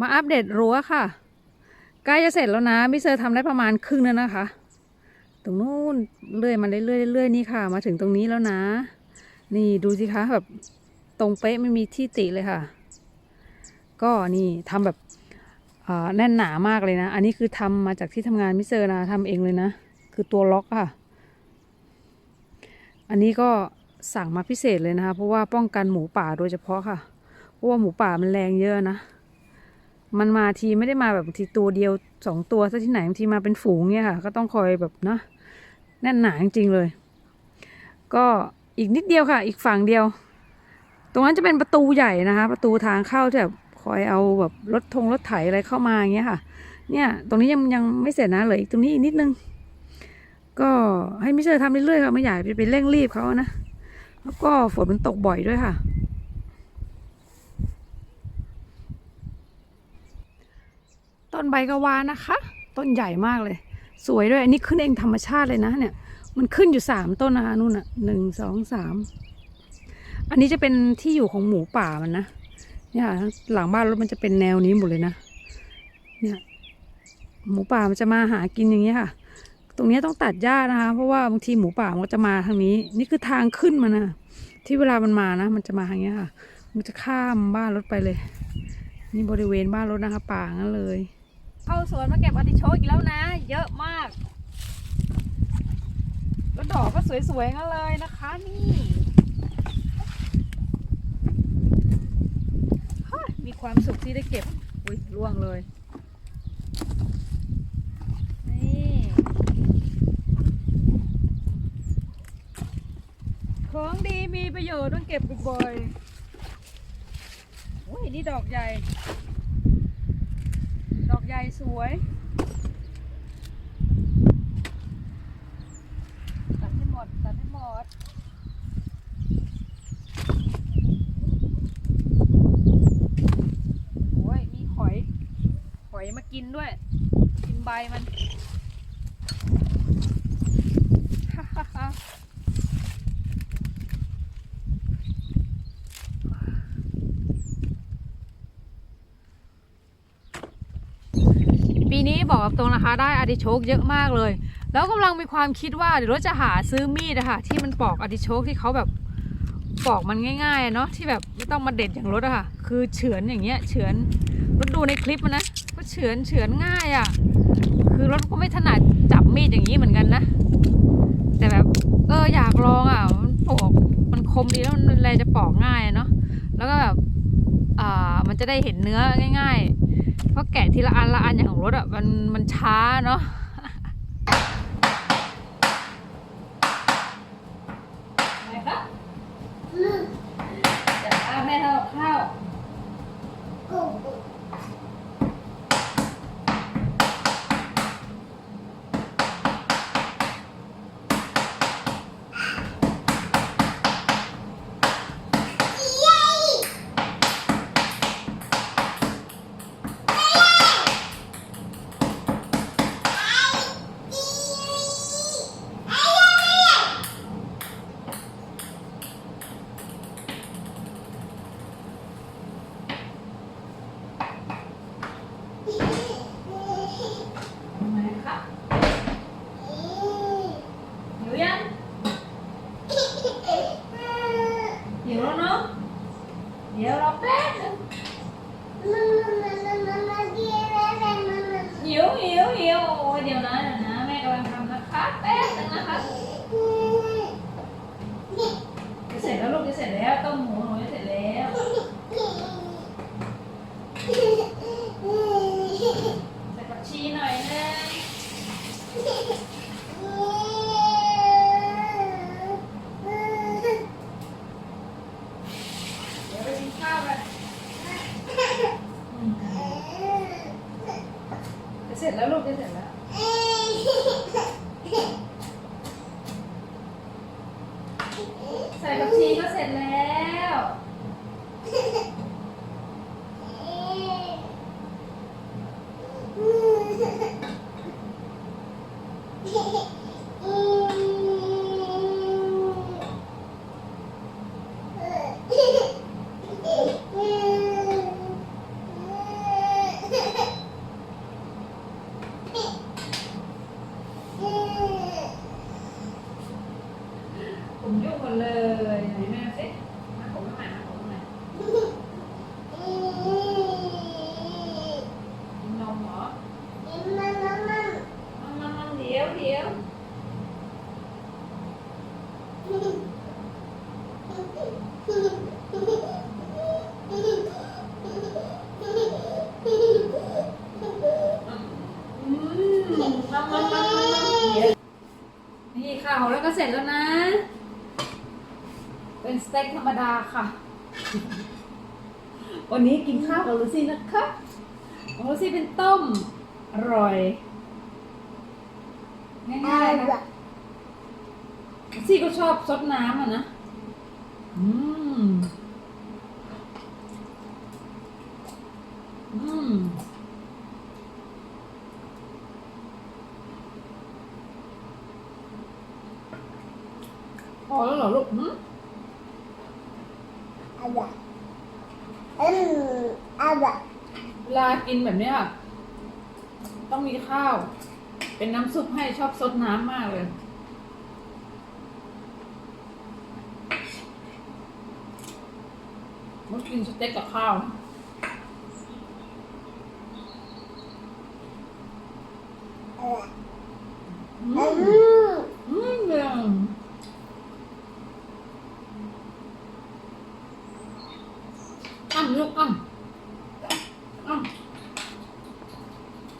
มาอัปเดตรั้วค่ะ ใกล้จะเสร็จแล้วนะมิเซอร์ทำได้ประมาณครึ่งแล้วนะคะ ตรงนู้นเลื่อยมาเรื่อยๆเรื่อยๆนี่ค่ะ มาถึงตรงนี้แล้วนะ นี่ดูสิคะแบบตรงเป๊ะไม่มีที่ติเลยค่ะ ก็นี่ทำแบบแน่นหนามากเลยนะ อันนี้คือทำมาจากที่ทำงานมิเซอร์นะทำเองเลยนะ คือตัวล็อกค่ะ อันนี้ก็สั่งมาพิเศษเลยนะคะ เพราะว่าป้องกันหมูป่าโดยเฉพาะค่ะ เพราะว่าหมูป่ามันแรงเยอะนะ มันมาทีไม่ได้มาแบบบางทีตัวเดียวสองตัวซะที่ไหนบางทีมาเป็นฝูงเนี่ยค่ะ ก็ต้องคอยแบบเนาะแน่นหนาจริงๆเลย ก็อีกนิดเดียวค่ะ อีกฝั่งเดียว ตรงนั้นจะเป็นประตูใหญ่นะคะ ประตูทางเข้าที่แบบคอยเอาแบบรถทงรถไถอะไรเข้ามาอย่างเงี้ยค่ะ เนี่ยตรงนี้ยังยังไม่เสร็จนะเหลยตรงนี้อีกนิดนึง ก็ให้มิเชอร์ทำเรื่อยๆค่ะไม่อยากไปเร่งรีบเขานะแล้วก็ฝนมันตกบ่อยด้วยค่ะ ต้นใบกะวานะคะ ต้นใหญ่มากเลย สวยด้วยอันนี้ขึ้นเองธรรมชาติเลยนะเนี่ย มันขึ้นอยู่สามต้นนะคะนู่นน่ะหนึ่งสองสามอันนี้จะเป็นที่อยู่ของหมูป่ามันนะเนี่ยหลังบ้านรถมันจะเป็นแนวนี้หมดเลยนะ เนี่ยหมูป่ามันจะมาหากินอย่างเงี้ยค่ะ ตรงนี้ต้องตัดหญ้านะคะ เพราะว่าบางทีหมูป่ามันก็จะมาทางนี้ นี่คือทางขึ้นมันนะที่เวลามันมานะ มันจะมาทางเนี้ยค่ะ มันจะข้ามบ้านรถไปเลย นี่บริเวณบ้านรถนะคะป่างั้นเลย เข้าสวนมาเก็บอาร์ติโชกอีกแล้วนะ เยอะมาก แล้วดอกก็สวยๆงั้นเลยนะคะนี่มีความสุขที่ได้เก็บ อุ้ยร่วงเลยนี่ของดีมีประโยชน์ต้องเก็บบ่อยๆโอ้ยนี่ดอกใหญ่ ใหญ่สวย ตัดให้หมด ตัดให้หมดโอ้ย มีหอย หอยมากินด้วย กินใบมันปีนี้ บอกตรงนะคะ ได้อาร์ติโชกเยอะมากเลย แล้วกำลังมีความคิดว่าเดี๋ยวเราจะหาซื้อมีดอะค่ะที่มันปอกอาร์ติโชกที่เขาแบบปอกมันง่ายๆเนาะที่แบบไม่ต้องมาเด็ดอย่างรถอะค่ะ คือเฉือนอย่างเงี้ยเฉือนรถดูในคลิปมันนะก็เฉือนเฉือนง่ายอะคือรถก็ไม่ถนัดจับมีดอย่างนี้เหมือนกันนะ แต่แบบเอออยากลองอะมันปอกมันคมดีแล้วมันแลจะปอกง่ายเนาะแล้วก็แบบอ่ามันจะได้เห็นเนื้อง่าย ๆ เพราะแกะทีละอันละอันอย่างของรถอะมันมันช้าเนาะ ไหนครับจะพาแม่ทำกับข้าว ทำไมคะหิวยังหิวแล้วเนาะเดี๋ยวรอแป๊บนึงหิวหิวหิวโอ้ยเดี๋ยวนะเดี๋ยวนะแม่กำลังทำนะคะแป๊บนึงนะคะจะเสร็จแล้วลูกจะเสร็จแล้วต้มหมูหนูจะเสร็จแล้ว ใส่ผักชีหน่อยนึงเดี๋ยวไปกินข้าวกันอืมจะเสร็จแล้วลูกจะเสร็จแล้ว ใส่ผักชีก็เสร็จแล้ว นี่ข้าวแล้วก็เสร็จแล้วนะ เป็นสเต็กธรรมดา ค่ะ วันนี้กินข้าวกับลูซี่นะคะของลูซี่เป็นต้มอร่อยง่ายๆนะลูซี่ก็ชอบซดน้ำอะนะ อืม อืม พอแล้วเหรอลูกหืม เวลากินแบบเนี้ยค่ะต้องมีข้าว เป็นน้ำซุปให้ชอบซดน้ำมากเลย มันกินสเต็กกับข้าวนะอืมอืมเดี๋ยวอ้ำลูกอ้ำอ้ำ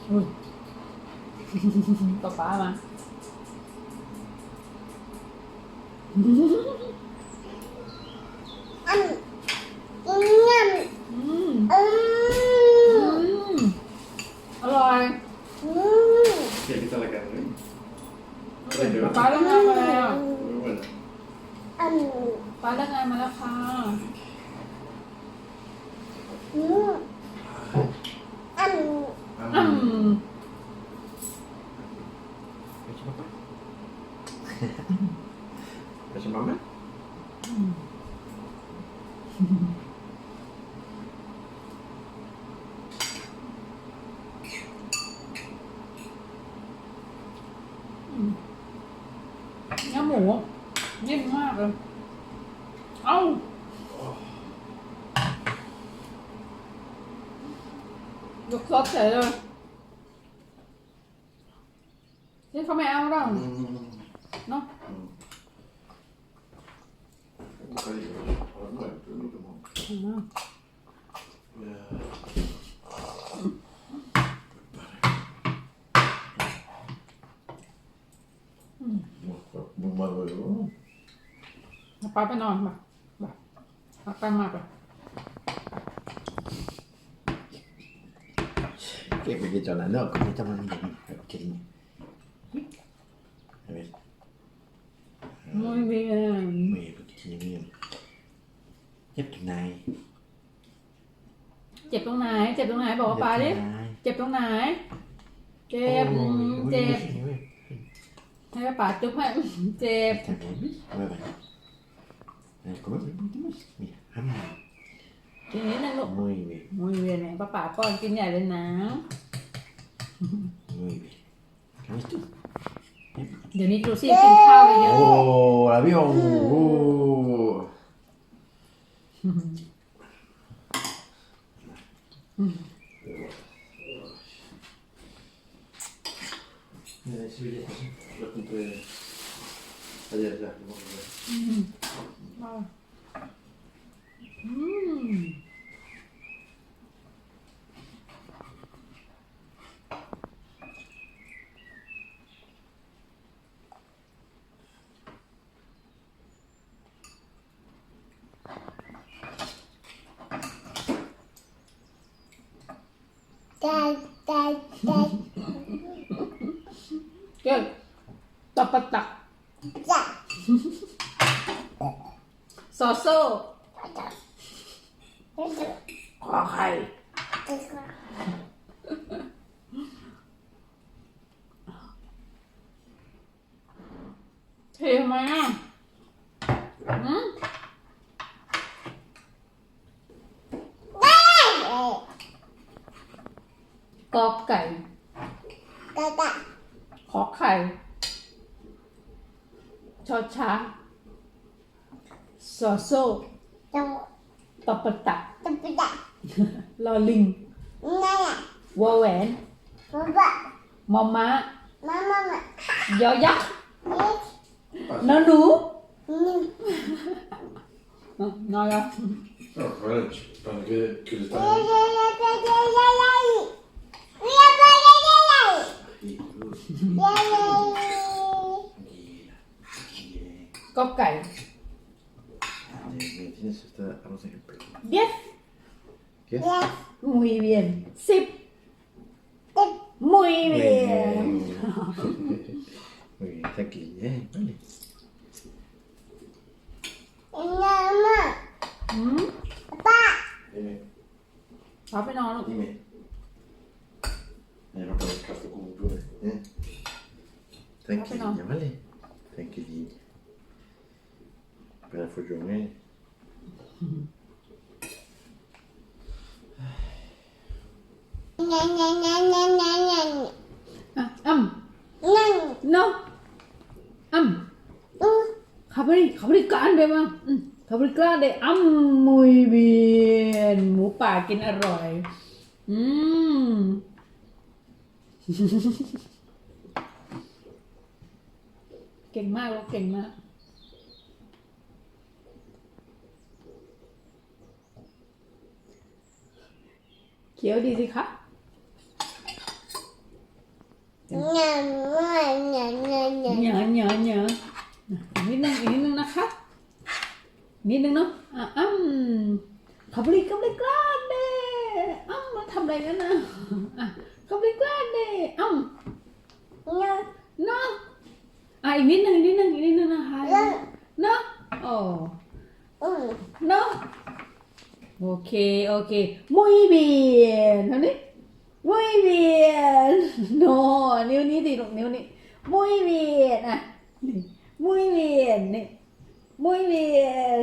อุ้ย ป๊าป๊ามาอืมอืมอร่อย Che invita la carne? ป๊าป๊าเลิกงานมาแล้ว Muy buena. ป๊าเลิกงานมาแล้วค่ะอืม Piace papà? Piace mamma? เนื้อหมูนิ่มมากเลย เอ้า ยกซอสเฉยเลยที่เขาไม่เอาหรอกเนาะ Un po' di ormai è venuto mo. อืม Buon lavoro. เอาป๊าไปนอนมามาเอาไปมา กเลย Che perché c'è una no, come stiamo andando? Ok. Vedi? ไม่เบียน Mi perché mi Nhấp thằng này. เจ็บตรงไหน เจ็บตรงไหน บอกว่าป๊าดิ này. เจ็บตรงไหน เจ็บอืมเจ็บ ให้ป๊าจุ๊บให้ เจ็บ Thằng này biết. Come vai? Eh, come vai? Mira. Ah, ทีนี้นะลูก Muy bien. มุยเวียนเนี่ยป้าป๋าป้อนกินใหญ่เลยนะ Muy bien. ¿Qué ves tú? เดี๋ยวนี้ลูซี่กินข้าวไปเยอะ Oh, l'avion! Oh. Eh, si vede così. L'ho comprato ieri già. อืม เก่ งตับปะตักซอโซ่ขอไข่ เททำไมอะอืมกอไก่ขอไข่ ชอช้างซอโซ่ตอปะตักลอลิงวอแหวนมอม้ายอยักษ์ No, nada. No, ranch, ¿para qué, qué le ¿Diez? Muy bien. Sí. Muy bien. Muy bien, está aquí. Eh, vale. Hmm? Dime, ป้าไปนอนลูก dime. Eh, no puedes casto como tú, eh. Tranquililla, vale? Tranquililla. Espera, fue yo, eh. อะอ้ำ no อ้ำขับริขับริการได้มั้งอืม ขับริการได้อ้ำมุยเบียนหมูป่ากินอร่อยอืมเก่งมากลูกเก่งมากเขียวดีสิคะ เหนียวเหนียวเหนียวอีกนิดนึงอีกนิดนึงนะคะนิดนึงเนาะอะอ้ำขับริขับริกล้าเด้อ้ำมาทำอะไรกันนะอะขับริกล้าเด้อ้ำเนาะอะอีกนิดนึงนิดนึงอีกนิดนึงนะคะเนาะโอ้เนาะโอเคโอเค muy bien เท่านี้ muy bien no นิ้วนี้ดิลูกนิ้วนี้ muy bien อะ muy bien นี่ muy bien